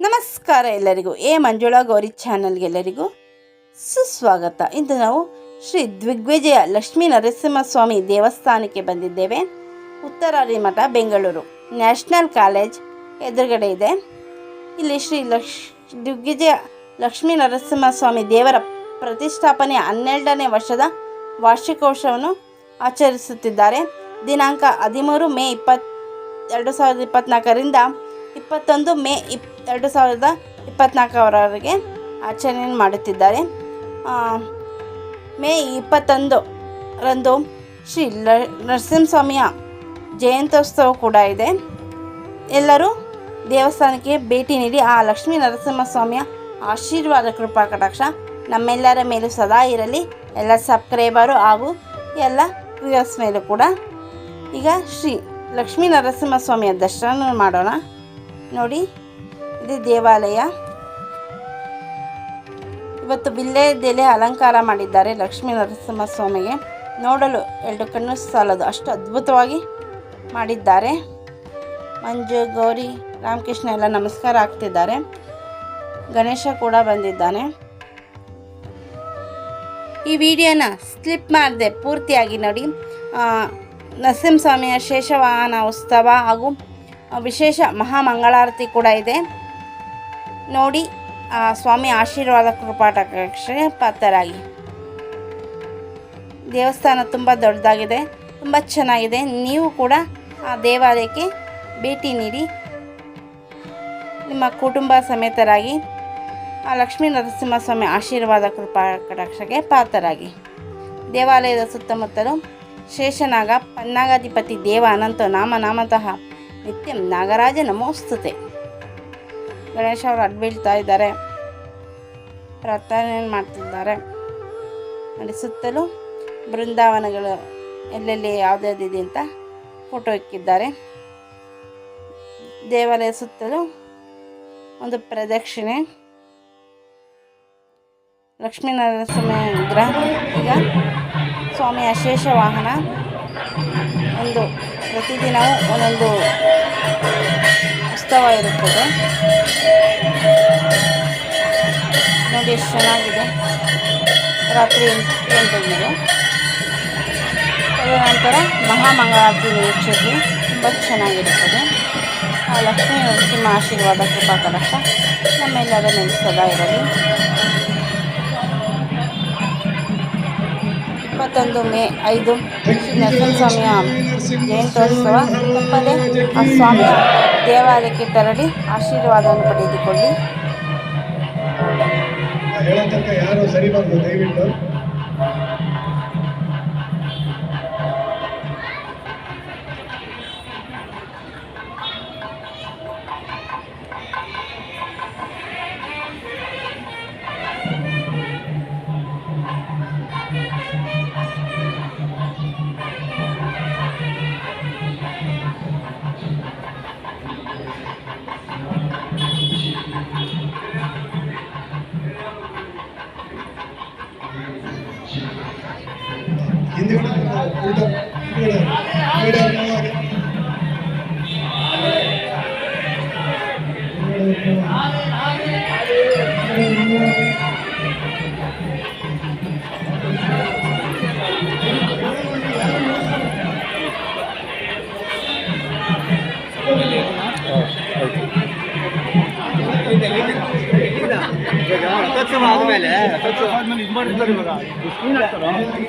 ನಮಸ್ಕಾರ ಎಲ್ಲರಿಗೂ. ಎ ಮಂಜುಳಾ ಗೌರಿ ಚಾನಲ್ಗೆಲ್ಲರಿಗೂ ಸುಸ್ವಾಗತ. ಇಂದು ನಾವು ಶ್ರೀ ದಿಗ್ವಿಜಯ ಲಕ್ಷ್ಮೀ ನರಸಿಂಹಸ್ವಾಮಿ ದೇವಸ್ಥಾನಕ್ಕೆ ಬಂದಿದ್ದೇವೆ. ಉತ್ತರಾರಿ ಮಠ ಬೆಂಗಳೂರು. ನ್ಯಾಷನಲ್ ಕಾಲೇಜ್ ಎದುರುಗಡೆ ಇದೆ. ಇಲ್ಲಿ ಶ್ರೀ ಲಕ್ಷ್, ದಿಗ್ವಿಜಯ ಲಕ್ಷ್ಮೀ ನರಸಿಂಹಸ್ವಾಮಿ ದೇವರ ಪ್ರತಿಷ್ಠಾಪನೆ ಹನ್ನೆರಡನೇ ವರ್ಷದ ವಾರ್ಷಿಕೋತ್ಸವವನ್ನು ಆಚರಿಸುತ್ತಿದ್ದಾರೆ. ದಿನಾಂಕ ಹದಿಮೂರು ಮೇ ಇಪ್ಪತ್ತು, ಎರಡು ಸಾವಿರದ ಇಪ್ಪತ್ತ್ನಾಲ್ಕರಿಂದ ಇಪ್ಪತ್ತೊಂದು ಮೇ ಇಪ್, ಎರಡು ಸಾವಿರದ ಇಪ್ಪತ್ತ್ನಾಲ್ಕರವರೆಗೆ ಆಚರಣೆಯನ್ನು ಮಾಡುತ್ತಿದ್ದಾರೆ. ಮೇ ಇಪ್ಪತ್ತೊಂದು ರಂದು ಶ್ರೀ ಲ ನರಸಿಂಹಸ್ವಾಮಿಯ ಜಯಂತ್ಯೋತ್ಸವ ಕೂಡ ಇದೆ. ಎಲ್ಲರೂ ದೇವಸ್ಥಾನಕ್ಕೆ ಭೇಟಿ ನೀಡಿ ಆ ಲಕ್ಷ್ಮೀ ನರಸಿಂಹಸ್ವಾಮಿಯ ಆಶೀರ್ವಾದ ಕೃಪಾ ಕಟಾಕ್ಷ ನಮ್ಮೆಲ್ಲರ ಮೇಲೂ ಸದಾ ಇರಲಿ. ಎಲ್ಲ ಸಬ್ಸ್ಕ್ರೈಬರು ಹಾಗೂ ಎಲ್ಲ ವ್ಯೂವರ್ಸ್ ಮೇಲೂ ಕೂಡ. ಈಗ ಶ್ರೀ ಲಕ್ಷ್ಮೀ ನರಸಿಂಹಸ್ವಾಮಿಯ ದರ್ಶನ ಮಾಡೋಣ. ನೋಡಿ, ಇದು ದೇವಾಲಯ. ಇವತ್ತು ಬಿಲ್ಲೆದೆಲೆ ಅಲಂಕಾರ ಮಾಡಿದ್ದಾರೆ ಲಕ್ಷ್ಮೀ ನರಸಿಂಹಸ್ವಾಮಿಗೆ. ನೋಡಲು ಎರಡು ಕಣ್ಣು ಸಾಲದು. ಅಷ್ಟು ಅದ್ಭುತವಾಗಿ ಮಾಡಿದ್ದಾರೆ. ಮಂಜು, ಗೌರಿ, ರಾಮಕೃಷ್ಣ ಎಲ್ಲ ನಮಸ್ಕಾರ ಆಗ್ತಿದ್ದಾರೆ. ಗಣೇಶ ಕೂಡ ಬಂದಿದ್ದಾನೆ. ಈ ವಿಡಿಯೋನ ಸ್ಲಿಪ್ ಮಾಡಿದೆ ಪೂರ್ತಿಯಾಗಿ ನೋಡಿ. ನರಸಿಂಹಸ್ವಾಮಿಯ ಶೇಷವಾಹನ ಉತ್ಸವ ಹಾಗೂ ವಿಶೇಷ ಮಹಾಮಂಗಳಾರತಿ ಕೂಡ ಇದೆ. ನೋಡಿ ಸ್ವಾಮಿ ಆಶೀರ್ವಾದ ಕೃಪಾಟಕಕ್ಷೆ ಪಾತ್ರರಾಗಿ. ದೇವಸ್ಥಾನ ತುಂಬ ದೊಡ್ಡದಾಗಿದೆ, ತುಂಬ ಚೆನ್ನಾಗಿದೆ. ನೀವು ಕೂಡ ಆ ದೇವಾಲಯಕ್ಕೆ ಭೇಟಿ ನೀಡಿ. ನಿಮ್ಮ ಕುಟುಂಬ ಸಮೇತರಾಗಿ, ಆ ಲಕ್ಷ್ಮೀ ನರಸಿಂಹಸ್ವಾಮಿ ಆಶೀರ್ವಾದ ಕೃಪಾ ಕಟಾಕ್ಷಕ್ಕೆ ಪಾತ್ರರಾಗಿ. ದೇವಾಲಯದ ಸುತ್ತಮುತ್ತಲು ಶೇಷನಾಗ ಪನ್ನಾಗಾಧಿಪತಿ ದೇವ ಅನಂತ ನಾಮ ನಾಮತಃ ನಿತ್ಯಂ ನಾಗರಾಜ ನಮೋಸ್ತುತೆ. ಗಣೇಶ ಅವರು ಅಡ್ಬೀಳ್ತಾ ಇದ್ದಾರೆ. ಪ್ರಾರ್ಥನೆ ಮಾಡ್ತಿದ್ದಾರೆ. ಅಲ್ಲಿ ಸುತ್ತಲೂ ಬೃಂದಾವನಗಳು ಎಲ್ಲೆಲ್ಲಿ ಯಾವುದ್ಯಾವ್ದಿದೆ ಅಂತ ಫೋಟೋ ಇಕ್ಕಿದ್ದಾರೆ. ದೇವಾಲಯ ಸುತ್ತಲೂ ಒಂದು ಪ್ರದಕ್ಷಿಣೆ. ಲಕ್ಷ್ಮೀನರಸಿಂಹ ವಿಗ್ರಹ, ಈಗ ಸ್ವಾಮಿ ಅಶೇಷ ವಾಹನ, ಒಂದು ಪ್ರತಿದಿನವೂ ಒಂದೊಂದು ಉತ್ಸವ ಇರುತ್ತದೆ. ನೋಡಿ ಎಷ್ಟು ಚೆನ್ನಾಗಿದೆ. ರಾತ್ರಿ ಎಂಟು ಅದರ ನಂತರ ಮಹಾಮಂಗಳಾರತಿ ವೀಕ್ಷಿಸಿ ತುಂಬ ಚೆನ್ನಾಗಿರುತ್ತದೆ. ಆ ಲಕ್ಷ್ಮೀ ನರಸಿಂಹ ಆಶೀರ್ವಾದ ಕೃಪಾ ಕಲಶ ನಮ್ಮೆಲ್ಲರ ಮೇಲೆ ಇರಲಿ. ಇಪ್ಪತ್ತೊಂದು ಮೇ ಐದು ಶ್ರೀ ನರಸಿಂಹಸ್ವಾಮಿಯ ಜಯಂತ್ಯೋತ್ಸವ, ತಪ್ಪದೆ ಆ ಸ್ವಾಮಿಯ ದೇವಾಲಯಕ್ಕೆ ತೆರಳಿ ಆಶೀರ್ವಾದವನ್ನು ಪಡೆದುಕೊಳ್ಳಿ. ಹೇಳತಕ್ಕ ಯಾರು ಸರಿ ಬಂದು ದಯವಿಟ್ಟು? ರಥೋತ್ಸವ ಆದ್ಮೇಲೆ ರಥೋತ್ಸವ ಆದ್ಮೇಲೆ ಇದು ಮಾಡಿರ್ತಾರೆ ಇವಾಗ ಸ್ಕ್ರೀನ್ ಹಾಕ್ತಾರ ಗುಡಿ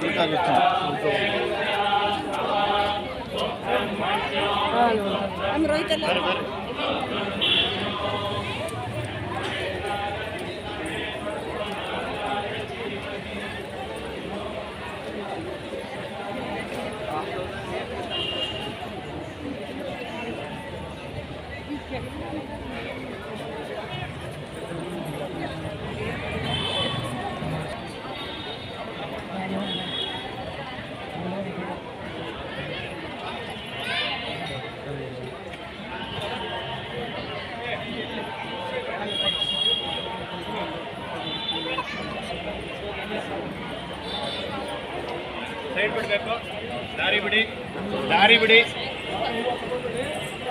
I'm right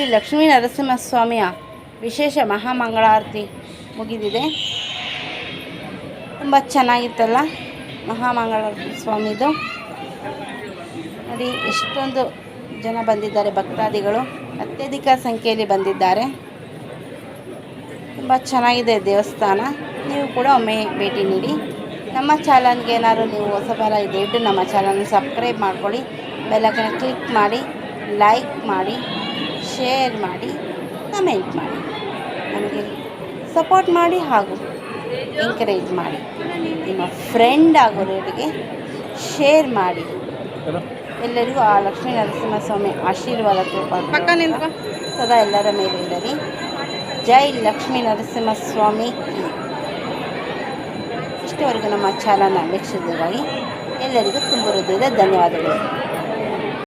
ಶ್ರೀ ಲಕ್ಷ್ಮೀ ನರಸಿಂಹಸ್ವಾಮಿಯ ವಿಶೇಷ ಮಹಾಮಂಗಳಾರತಿ ಮುಗಿದಿದೆ. ತುಂಬ ಚೆನ್ನಾಗಿತ್ತಲ್ಲ ಮಹಾಮಂಗಳಾರತಿ ಸ್ವಾಮಿದು. ನೋಡಿ, ಎಷ್ಟೊಂದು ಜನ ಬಂದಿದ್ದಾರೆ, ಭಕ್ತಾದಿಗಳು. ಅತ್ಯಧಿಕ ಸಂಖ್ಯೆಯಲ್ಲಿ ಬಂದಿದ್ದಾರೆ. ತುಂಬ ಚೆನ್ನಾಗಿದೆ ದೇವಸ್ಥಾನ. ನೀವು ಕೂಡ ಒಮ್ಮೆ ಭೇಟಿ ನೀಡಿ. ನಮ್ಮ ಚಾನಲ್ಗೆ ಏನಾದರೂ ನೀವು ಹೊಸಬರ ದಯವಿಟ್ಟು ನಮ್ಮ ಚಾನಲ್ನ ಸಬ್ಸ್ಕ್ರೈಬ್ ಮಾಡ್ಕೊಳ್ಳಿ. ಬೆಲ್ಲಕ್ಕನ್ನು ಕ್ಲಿಕ್ ಮಾಡಿ, ಲೈಕ್ ಮಾಡಿ. ಶೇರ್ ಮಾಡಿ ಕಮೆಂಟ್ ಮಾಡಿ. ನಮಗೆ ಸಪೋರ್ಟ್ ಮಾಡಿ ಹಾಗೂ ಎನ್ಕರೇಜ್ ಮಾಡಿ. ನಿಮ್ಮ ಫ್ರೆಂಡ್ ಆಗೋರಿಗೆ ಶೇರ್ ಮಾಡಿ. ಎಲ್ಲರಿಗೂ ಆ ಲಕ್ಷ್ಮೀ ನರಸಿಂಹಸ್ವಾಮಿ ಆಶೀರ್ವಾದ ಕೃಪಾ ಸದಾ ಎಲ್ಲರ ಮೇಲೆ ಇರಲಿ. ಜೈ ಲಕ್ಷ್ಮೀ ನರಸಿಂಹಸ್ವಾಮಿ. ಇಷ್ಟವರೆಗೂ ನಮ್ಮ ಚಾನಲ್ನ ವೀಕ್ಷಿಸಿಗಾಗಿ ಎಲ್ಲರಿಗೂ ತುಂಬ ಹೃದಯದ ಧನ್ಯವಾದಗಳು.